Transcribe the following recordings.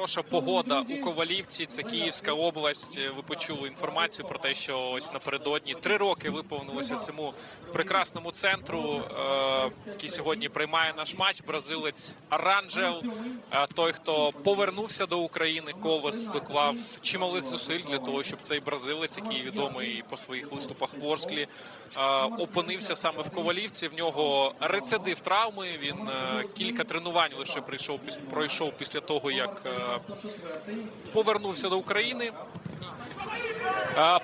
Хороша погода у Ковалівці. Це Київська область. Ви почули інформацію про те, що ось напередодні три роки виповнилося цьому прекрасному центру, е, який сьогодні приймає наш матч. Бразилець Аранджел. Е, той, хто повернувся до України, колос доклав чималих зусиль для того, щоб цей бразилець, який відомий по своїх виступах в Орсклі, е, опинився саме в Ковалівці. В нього рецидив травми. Він кілька тренувань лише прийшов пройшов після того, як повернувся до України.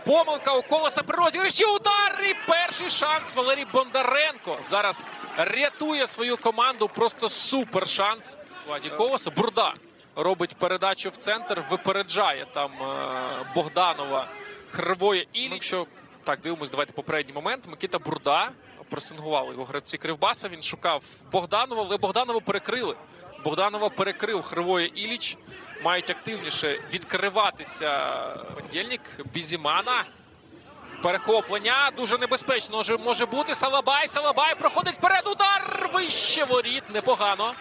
Помилка у колоса при розіграші. Удар і перший шанс Валерій Бондаренко зараз рятує свою команду. Просто супер шанс. Владі колоса Бурда робить передачу в центр, випереджає там е, Богданова Хривоє. І якщо так дивимось, давайте попередній момент. Микита Бурда пресингували його гравці Кривбаса. Він шукав Богданова, але Богданова перекрили. Богданова перекрив Хривоє Іліч. Мають активніше відкриватися понедільник Бізімана. Перехоплення дуже небезпечно може бути. Салабай, Салабай проходить вперед. Удар вище воріт. Непогано.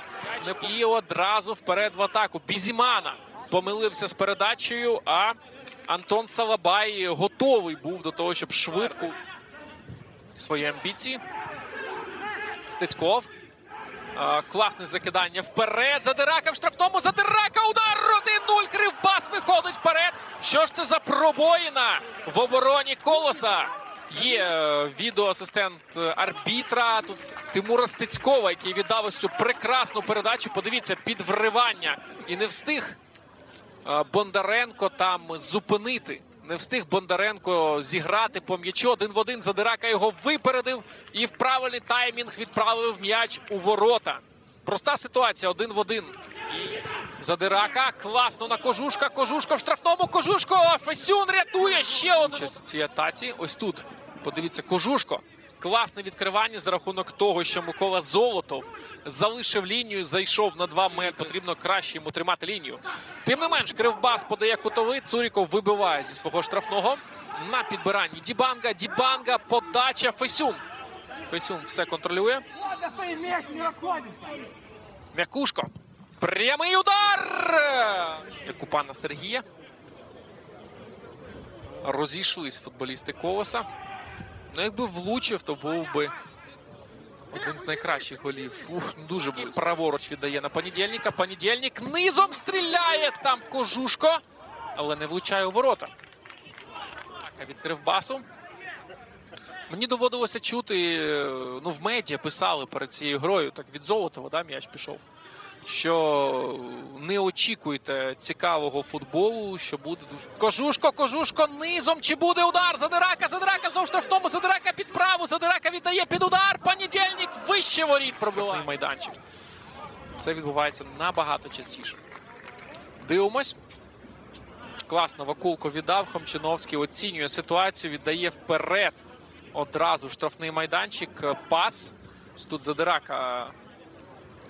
І одразу вперед в атаку. Бізімана помилився з передачею. А Антон Салабай готовий був до того, щоб швидко свої амбіції. Стецьков. Класне закидання вперед. Задирака в штрафному. Задирака. Удар 1-0. Кривбас виходить вперед. Що ж це за пробоїна в обороні колоса? Є е, відеоасистент е, арбітра. Тут Тимура Стецькова, який віддав ось цю прекрасну передачу. Подивіться, під вривання. І не встиг е, Бондаренко там зупинити. Не встиг Бондаренко зіграти по м'ячу. Один в один Задирака його випередив і в правильний таймінг відправив м'яч у ворота. Проста ситуація один в один. І Задирака класно на кожушка. Кожушка в штрафному. Кожушко Фесюн рятує ще один. Ці атаці. Ось тут. Подивіться, кожушко. Класне відкривання за рахунок того, що Микола Золотов залишив лінію, зайшов на два метри. Потрібно краще йому тримати лінію. Тим не менш, Кривбас подає кутовий. Цуріков вибиває зі свого штрафного на підбиранні. Дібанга, Дібанга, подача Фесюн. Фесюн все контролює. Мякушко. Прямий удар! Як у пана Сергія. Розійшлись футболісти колоса. Ну, якби влучив, то був би один з найкращих голів. Ух, ну, дуже був. Праворуч віддає на понедільника. Понедільник низом стріляє там кожушко, але не влучає у ворота. А від Кривбасу. Мені доводилося чути, е, ну в медіа писали перед цією грою, так від Золотова, да, м'яч пішов. Що не очікуйте цікавого футболу, що буде дуже. Кожушко, кожушко низом. Чи буде удар? Задирака, задирака знову штрафному. Задирака під праву. Задирака віддає під удар. Понедільник вище воріт пробиває майданчик. Це відбувається набагато частіше. Дивимось. Класно Вакулко віддав. Хомчиновський оцінює ситуацію, віддає вперед. Одразу штрафний майданчик. Пас. Тут Задирака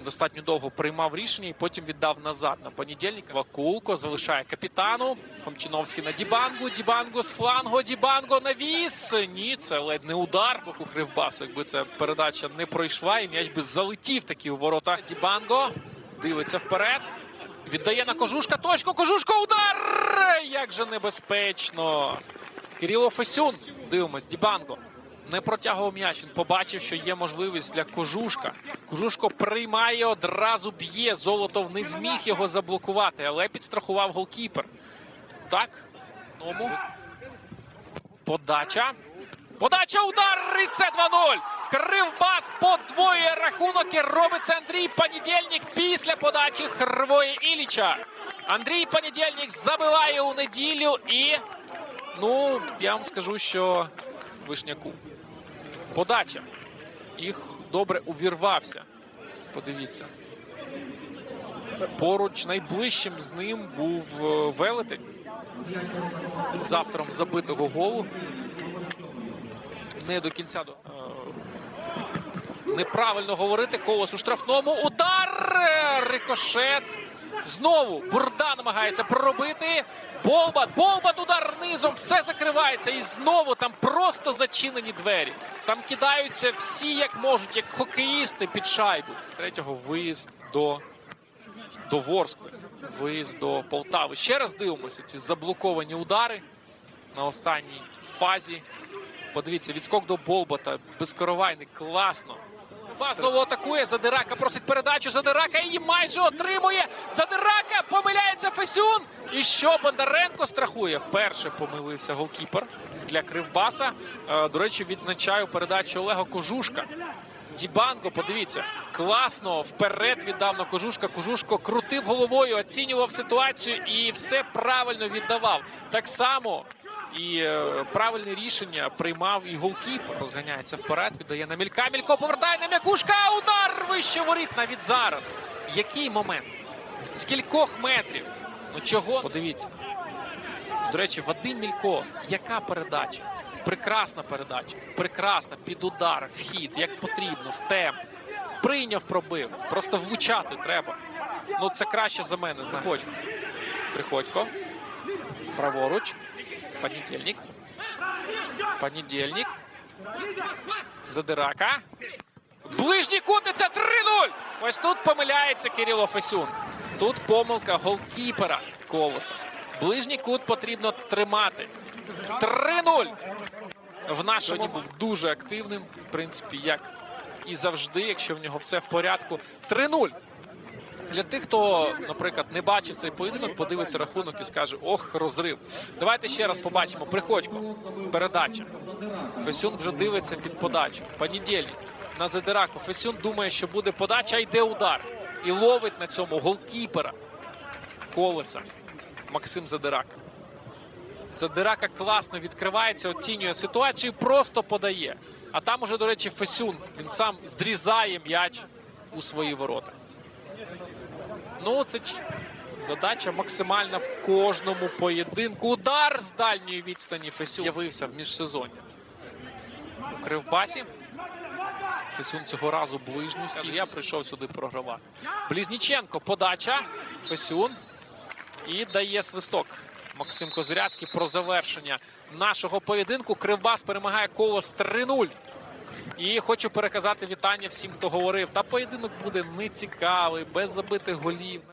достатньо довго приймав рішення і потім віддав назад на понедільник. Вакулко залишає капітану. Хомчиновський на Дібангу. Дібангу з флангу. Дібанго навіс. Ні, це ледь не удар боку Кривбасу. Якби ця передача не пройшла, і м'яч би залетів таки у ворота. Дібанго дивиться вперед. Віддає на кожушка. Точку. Кожушка. Удар! Як же небезпечно. Кирило Фесюн. Дивимось. Дібанго. Не протягував м'яч. Він побачив, що є можливість для кожушка. Кожушко приймає, одразу б'є. Золотов не зміг його заблокувати, але підстрахував голкіпер. Так. Ному. Подача. Подача удар! І це 2-0. Кривбас подвоює рахунок і робить це Андрій Понедільник після подачі Хрвоє Іліча. Андрій Понедільник забиває у неділю і, ну, я вам скажу, що Вишняку. Подача. Їх добре увірвався. Подивіться. Поруч найближчим з ним був е, Велетень. З автором забитого голу. Не до кінця до. е, Неправильно говорити. Колос у штрафному. Удар! Рикошет. Знову Бурда намагається проробити. Болбат, Болбат удар низом, все закривається. І знову там просто зачинені двері. Там кидаються всі як можуть, як хокеїсти під шайбу. Третього виїзд до, до Ворскли. виїзд до Полтави. Ще раз дивимося ці заблоковані удари на останній фазі. Подивіться, відскок до Болбота, безкоровайний, класно. Ба знову атакує. Задирака просить передачу. Задирака її майже отримує. Задирака помиляється Фесюн. І що Бондаренко страхує? Вперше помилився голкіпер для Кривбаса. Е, До речі, відзначаю передачу Олега Кожушка. Дібанко, подивіться, класно вперед віддав на Кожушка. Кожушко крутив головою, оцінював ситуацію і все правильно віддавав. Так само і е, правильне рішення приймав і голкіпер. Розганяється вперед, віддає на мілька. Мілько повертає на м'якушка. Удар вище воріт навіть зараз. Який момент? З кількох метрів? Ну чого? Подивіться. До речі, Вадим Мілько, яка передача? Прекрасна передача. Прекрасна, під удар, вхід, як потрібно, в темп. Прийняв, пробив. Просто влучати треба. Ну, це краще за мене, знаєш. Приходько. Праворуч. Понедільник. Понедільник. Задирака. Ближній кутиться 3-0. Ось тут помиляється Кирило Фесюн. Тут помилка голкіпера колоса. Ближній кут потрібно тримати. 3-0. В нашому був дуже активним, в принципі, як і завжди, якщо в нього все в порядку. 3-0. Для тих, хто, наприклад, не бачив цей поєдинок, подивиться рахунок і скаже: ох, розрив. Давайте ще раз побачимо. Приходько. Передача. Фесюн вже дивиться під подачу. Понедільник на Задираку. Фесюн думає, що буде подача, а йде удар. І ловить на цьому голкіпера колеса Максим Задирака. Задирака класно відкривається, оцінює ситуацію, просто подає. А там уже, до речі, Фесюн. Він сам зрізає м'яч у свої ворота. Ну, це. Задача максимальна в кожному поєдинку. Удар з дальньої відстані Фесюн з'явився в міжсезонні. У Кривбасі. Фесюн цього разу ближню стіг. Я прийшов сюди програвати. Близніченко, подача. Фесюн. І дає свисток. Максим Козиряцький про завершення нашого поєдинку. Кривбас перемагає колос 3-0. І хочу переказати вітання всім, хто говорив. Та поєдинок буде нецікавий, без забитих голів.